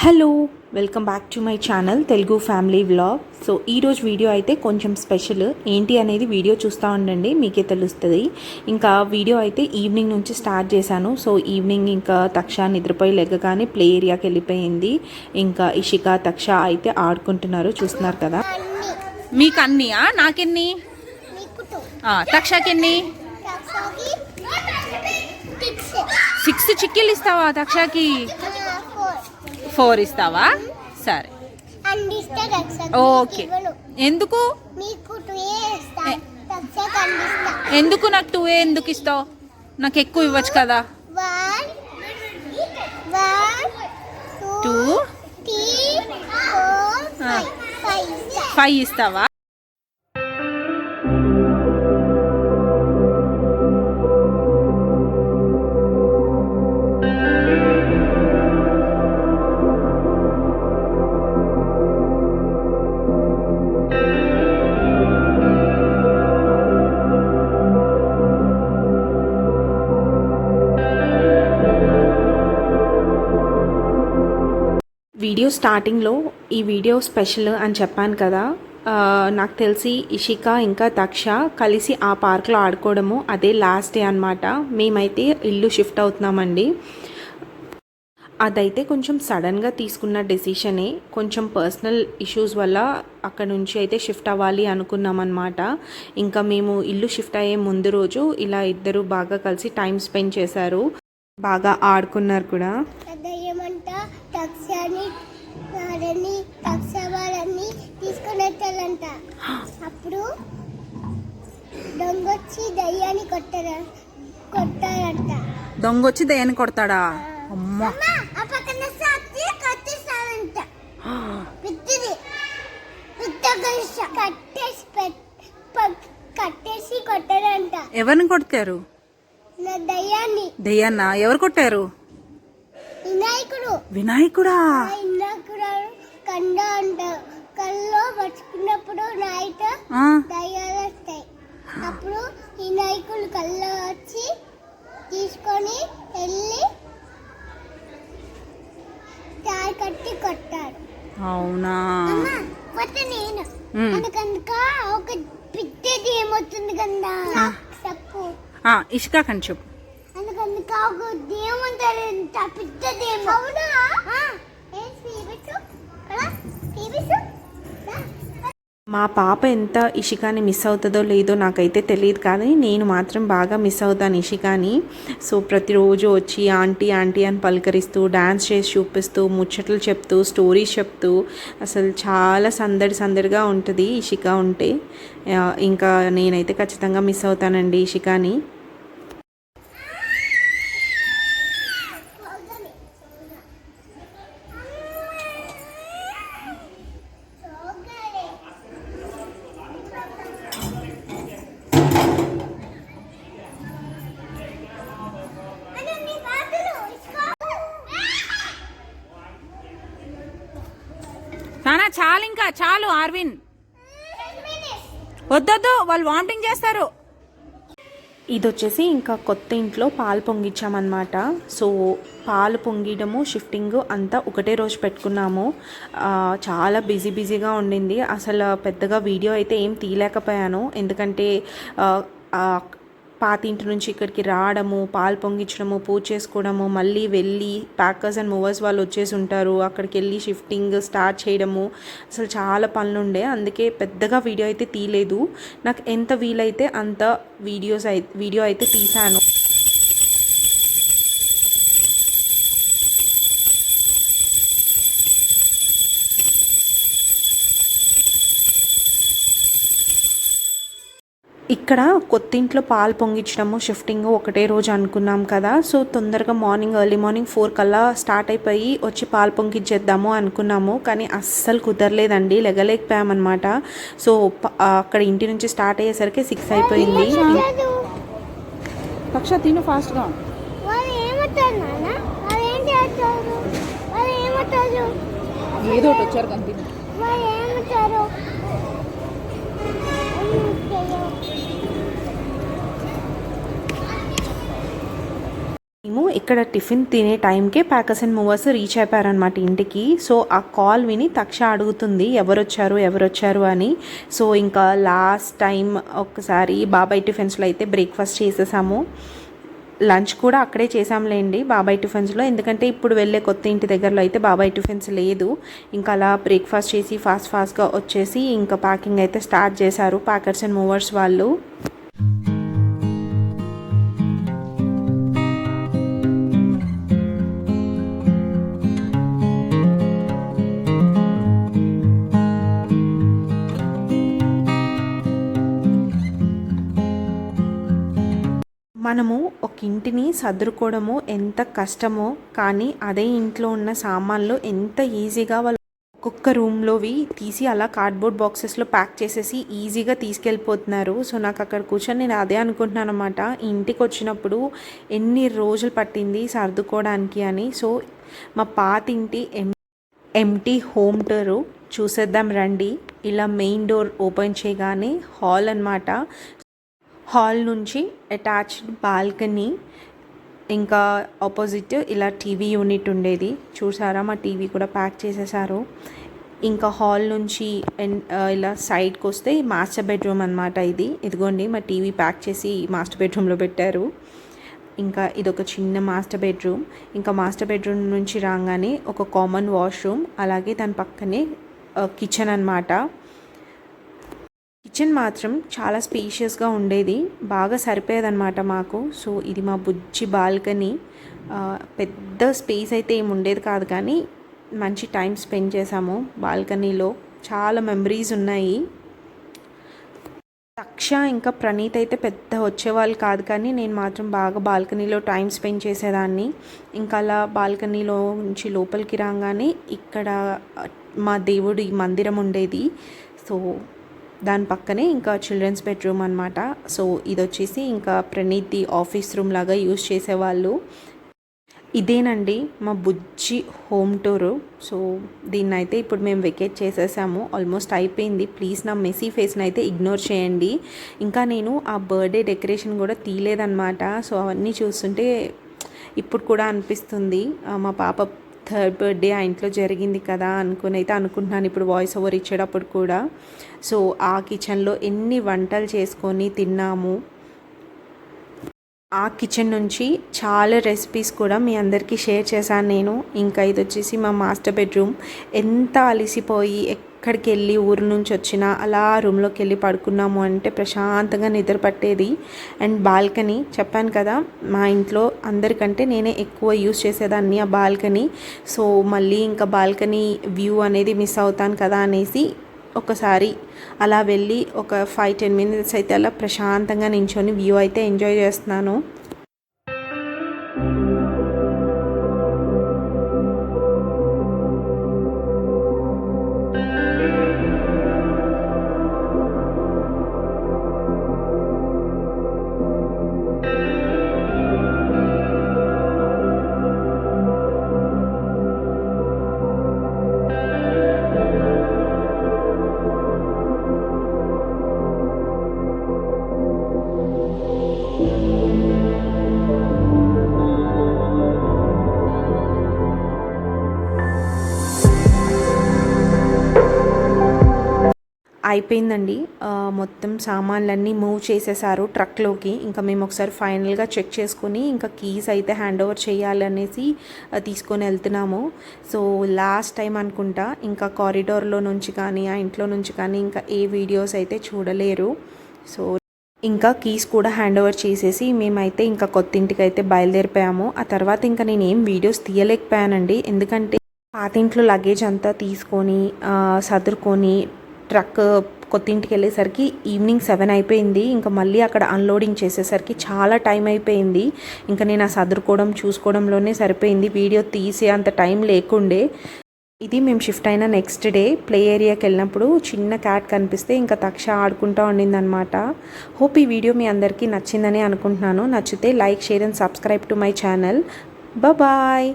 Hello welcome back to my channel Telugu family vlog so ఈరోజు video అయితే కొంచెం special ఏంటి అనేది వీడియో చూస్తూ ఉండండి మీకే తెలుస్తుంది. ఇంకా వీడియో అయితే ఈవినింగ్ నుంచి స్టార్ట్ చేశాను. సో ఈవినింగ్ ఇంకా తక్ష నిద్రపోయి లెగ్గగానే ప్లే ఏరియాకి వెళ్ళిపోయింది. ఇంకా ఇషిక తక్ష అయితే ఆడుకుంటున్నారు చూస్తున్నారు కదా. మీకు అన్నీయా? నాకెన్ని? తక్షకెన్ని? సిక్స్ చిక్కిలు ఇస్తావా తక్షకి? ఫోర్ ఇస్తావా? సరే. ఓకే. ఎందుకు? ఎందుకు నాకు టూ ఏ ఎందుకు ఇస్తావు? నాకు ఎక్కువ ఇవ్వచ్చు కదా. టూ ఫైవ్ ఇస్తావా? వీడియో స్టార్టింగ్లో ఈ వీడియో స్పెషల్ అని చెప్పాను కదా నాకు తెలిసి ఇషిక ఇంకా తక్ష కలిసి ఆ పార్క్లో ఆడుకోవడము అదే లాస్ట్ డే అనమాట మేమైతే ఇల్లు షిఫ్ట్ అవుతున్నామండి. అదైతే కొంచెం సడన్గా తీసుకున్న డెసిషనే కొంచెం పర్సనల్ ఇష్యూస్ వల్ల అక్కడ నుంచి అయితే షిఫ్ట్ అవ్వాలి అనుకున్నాం అనమాట ఇంకా మేము ఇల్లు షిఫ్ట్ అయ్యే ముందు రోజు ఇలా ఇద్దరు బాగా కలిసి టైం స్పెండ్ చేశారు. బాగా ఆడుకున్నారు కూడా. టక్సాని వాడని టక్స వాళ్ళని తీసుకొని వెళ్ళాలంట అప్పుడు దొంగొచ్చి దయ్యాన్ని కొట్టారు కొట్టారంట దొంగ వచ్చి దయ్యాన్ని కొడతాడా? అమ్మ. కట్టేసి కొట్టారంట. ఎవరిని కొడతారు దయ్యాన్ని. దయ్యాన్న. ఎవరు కొట్టారు? వినాయకుడు. వినాయకుడా? కండ అంటారు కల్లో పట్టుకున్నప్పుడు నైట్ దయ్యాలు వస్తాయి. అప్పుడు వినాయకుడు కళ్ళు వచ్చి తీసుకొని వెళ్ళి తాయి కట్టి కొట్టాడు అవునా? కొట్ట నేను. అందుకనుక ఒక పిట్టేది ఏమవుతుంది కదా. చెప్పు. ఇష్కా కని చెప్పు అందుకనుక ఒక పిట్టదేమో అవునా. మా పాప ఎంత ఇషికాని మిస్ అవుతుందో లేదో నాకైతే తెలియదు కానీ నేను మాత్రం బాగా మిస్ అవుతాను ఇషికాని. సో ప్రతిరోజు వచ్చి ఆంటీ ఆంటీ అని పలకరిస్తూ డ్యాన్స్ చేసి చూపిస్తూ ముచ్చట్లు చెప్తూ స్టోరీస్ చెప్తూ అసలు చాలా సందడి సందడిగా ఉంటుంది ఇషిక ఉంటే. ఇంకా నేనైతే ఖచ్చితంగా మిస్ అవుతానండి ఇషికాని నానా చాలు ఇంకా చాలు ఆర్విన్. వద్దొద్దు వాళ్ళు వామిటింగ్ చేస్తారు. ఇది వచ్చేసి ఇంకా కొత్త ఇంట్లో పాలు పొంగించామన్నమాట సో పాలు పొంగియడము షిఫ్టింగ్ అంతా ఒకటే రోజు పెట్టుకున్నాము. చాలా బిజీ బిజీగా ఉండింది. అసలు పెద్దగా వీడియో అయితే ఏం తీయలేకపోయాను. ఎందుకంటే పాతింటి నుంచి ఇక్కడికి రావడము పాలు పొంగించడము పూజ చేసుకోవడము మళ్ళీ వెళ్ళి ప్యాకర్స్ అండ్ మూవర్స్ వాళ్ళు వచ్చేసి ఉంటారు. అక్కడికి వెళ్ళి షిఫ్టింగ్ స్టార్ట్ చేయడము. అసలు చాలా పనులు ఉండే. అందుకే పెద్దగా వీడియో అయితే తీయలేదు. నాకు ఎంత వీలైతే అంత వీడియోస్ అయి వీడియో అయితే తీశాను. ఇక్కడ కొత్త ఇంట్లో పాలు పొంగించడము షిఫ్టింగ్ ఒకటే రోజు అనుకున్నాం కదా. సో తొందరగా మార్నింగ్ ఎర్లీ మార్నింగ్ ఫోర్ కల్లా స్టార్ట్ అయిపోయి వచ్చి పాలు పొంగించేద్దాము అనుకున్నాము. కానీ అస్సలు కుదరలేదండి. లెగలేకపోయామన్నమాట. సో అక్కడ ఇంటి నుంచి స్టార్ట్ అయ్యేసరికి సిక్స్ అయిపోయింది. పక్ష తిను ఫాస్ట్గా ఏదో ఒకటి వచ్చారు కానీ ఇక్కడ టిఫిన్ తినే టైంకే ప్యాకర్స్ అండ్ మూవర్స్ రీచ్ అయిపోయారనమాట ఇంటికి. సో ఆ కాల్ విని తక్ష అడుగుతుంది ఎవరు వచ్చారు ఎవరు వచ్చారు అని. సో ఇంకా లాస్ట్ టైం ఒకసారి బాబాయ్ టిఫిన్స్లో అయితే బ్రేక్ఫాస్ట్ చేసేసాము. లంచ్ కూడా అక్కడే చేసాంలేండి బాబాయ్ టిఫిన్స్లో. ఎందుకంటే ఇప్పుడు వెళ్ళే కొత్త ఇంటి దగ్గరలో అయితే బాబాయ్ టిఫిన్స్ లేదు. ఇంకా అలా బ్రేక్ఫాస్ట్ చేసి ఫాస్ట్ ఫాస్ట్గా వచ్చేసి ఇంకా ప్యాకింగ్ అయితే స్టార్ట్ చేశారు ప్యాకర్స్ అండ్ మూవర్స్ వాళ్ళు. మనము ఒక ఇంటిని సర్దుకోవడము ఎంత కష్టమో కానీ అదే ఇంట్లో ఉన్న సామాన్లు ఎంత ఈజీగా వాళ్ళు ఒక్కొక్క రూమ్లోవి తీసి అలా కార్డ్బోర్డ్ బాక్సెస్లో ప్యాక్ చేసేసి ఈజీగా తీసుకెళ్ళిపోతున్నారు. సో నాకు అక్కడ కూర్చొని నేను అదే అనుకుంటున్నాను అనమాట ఇంటికి వచ్చినప్పుడు ఎన్ని రోజులు పట్టింది సర్దుకోవడానికి అని. సో మా పాత ఇంటి ఎం ఎంటీ హోమ్ టూరు చూసేద్దాం రండి. ఇలా మెయిన్ డోర్ ఓపెన్ చేయగానే హాల్ అన్నమాట. హాల్ నుంచి అటాచ్డ్ బాల్కనీ ఇంకా ఆపోజిట్ ఇలా టీవీ యూనిట్ ఉండేది. చూసారా? మా టీవీ కూడా ప్యాక్ చేసేసారు. ఇంకా హాల్ నుంచి ఇలా సైడ్కి వస్తే మాస్టర్ బెడ్రూమ్ అనమాట ఇది. ఇదిగోండి మా టీవీ ప్యాక్ చేసి మాస్టర్ బెడ్రూమ్లో పెట్టారు. ఇంకా ఇదొక చిన్న మాస్టర్ బెడ్రూమ్. ఇంకా మాస్టర్ బెడ్రూమ్ నుంచి రాగానే ఒక కామన్ వాష్రూమ్ అలాగే దాని పక్కనే కిచెన్ అన్నమాట. కిచెన్ మాత్రం చాలా స్పేషియస్గా ఉండేది. బాగా సరిపోయేదన్నమాట మాకు. సో ఇది మా బుజ్జి బాల్కనీ. పెద్ద స్పేస్ అయితే ఏమి ఉండేది కాదు కానీ మంచి టైం స్పెండ్ చేసాము బాల్కనీలో. చాలా మెమరీస్ ఉన్నాయి. దక్ష ఇంకా ప్రణీత్ అయితే పెద్ద వచ్చేవాళ్ళు కాదు కానీ నేను మాత్రం బాగా బాల్కనీలో టైం స్పెండ్ చేసేదాన్ని. ఇంకా అలా బాల్కనీలో నుంచి లోపలికి రాగానే ఇక్కడ మా దేవుడి మందిరం ఉండేది. సో దాని పక్కనే ఇంకా చిల్డ్రన్స్ బెడ్రూమ్ అనమాట సో ఇది వచ్చేసి ఇంకా ప్రణీతి ఆఫీస్ రూమ్ లాగా యూస్ చేసేవాళ్ళు. ఇదేనండి మా బుజ్జి హోమ్ టూరు సో దీన్ని అయితే ఇప్పుడు మేము వెకేట్ చేసేసాము. ఆల్మోస్ట్ అయిపోయింది. ప్లీజ్ నా మెస్సీ ఫేస్ని అయితే ఇగ్నోర్ చేయండి. ఇంకా నేను ఆ బర్త్డే డెకరేషన్ కూడా తీయలేదన్నమాట. సో అవన్నీ చూస్తుంటే ఇప్పుడు కూడా అనిపిస్తుంది. మా పాప థర్డ్ బర్త్డే ఆ ఇంట్లో జరిగింది కదా అనుకుని అయితే అనుకుంటున్నాను. ఇప్పుడు వాయిస్ ఓవర్ ఇచ్చేటప్పుడు కూడా. సో ఆ కిచెన్లో ఎన్ని వంటలు చేసుకొని తిన్నాము. ఆ కిచెన్ నుంచి చాలా రెసిపీస్ కూడా మీ అందరికీ షేర్ చేశాను నేను. ఇంకా ఇది వచ్చేసి మా మాస్టర్ బెడ్రూమ్ ఎంత అలిసిపోయి ఎక్కడికి వెళ్ళి ఊరు నుంచి వచ్చినా అలా రూమ్లోకి వెళ్ళి పడుకున్నాము అంటే ప్రశాంతంగా నిద్ర పట్టేది. అండ్ బాల్కనీ చెప్పాను కదా మా ఇంట్లో అందరికంటే నేనే ఎక్కువ యూస్ చేసేదాన్ని ఆ బాల్కనీ. సో మళ్ళీ ఇంకా బాల్కనీ వ్యూ అనేది మిస్ అవుతాను కదా అనేసి ఒకసారి అలా వెళ్ళి ఒక ఫైవ్ టెన్ మినిట్స్ అయితే అలా ప్రశాంతంగా నించొని వ్యూ అయితే ఎంజాయ్ చేస్తున్నాను. అయిపోయిందండి. మొత్తం సామాన్లన్నీ మూవ్ చేసేసారు ట్రక్లోకి. ఇంకా మేము ఒకసారి ఫైనల్గా చెక్ చేసుకుని ఇంకా కీస్ అయితే హ్యాండ్ ఓవర్ చేయాలనేసి తీసుకొని వెళ్తున్నాము. సో లాస్ట్ టైం అనుకుంటా ఇంకా కారిడార్లో నుంచి కానీ ఆ ఇంట్లో నుంచి కానీ ఇంకా ఏ వీడియోస్ అయితే చూడలేరు. సో ఇంకా కీస్ కూడా హ్యాండ్ ఓవర్ చేసేసి మేమైతే ఇంకా కొత్త ఇంటికి అయితే బయలుదేరిపోయాము. ఆ తర్వాత ఇంకా నేను ఏం వీడియోస్ తీయలేకపోయానండి. ఎందుకంటే పాత ఇంట్లో లగేజ్ అంతా తీసుకొని సదురుకొని ట్రక్ కొత్తింటికి వెళ్ళేసరికి ఈవినింగ్ సెవెన్ అయిపోయింది. ఇంకా మళ్ళీ అక్కడ అన్లోడింగ్ చేసేసరికి చాలా టైం అయిపోయింది. ఇంకా నేను ఆ సదురుకోవడం చూసుకోవడంలోనే సరిపోయింది. వీడియో తీసే అంత టైం లేకుండే. ఇది మేము షిఫ్ట్ అయిన నెక్స్ట్ డే. ప్లే ఏరియాకి వెళ్ళినప్పుడు చిన్న క్యాట్ కనిపిస్తే ఇంకా తక్ష ఆడుకుంటూ ఉండిందనమాట హోప్ ఈ వీడియో మీ అందరికీ నచ్చిందని అనుకుంటున్నాను. నచ్చితే like share and subscribe to my channel. Bye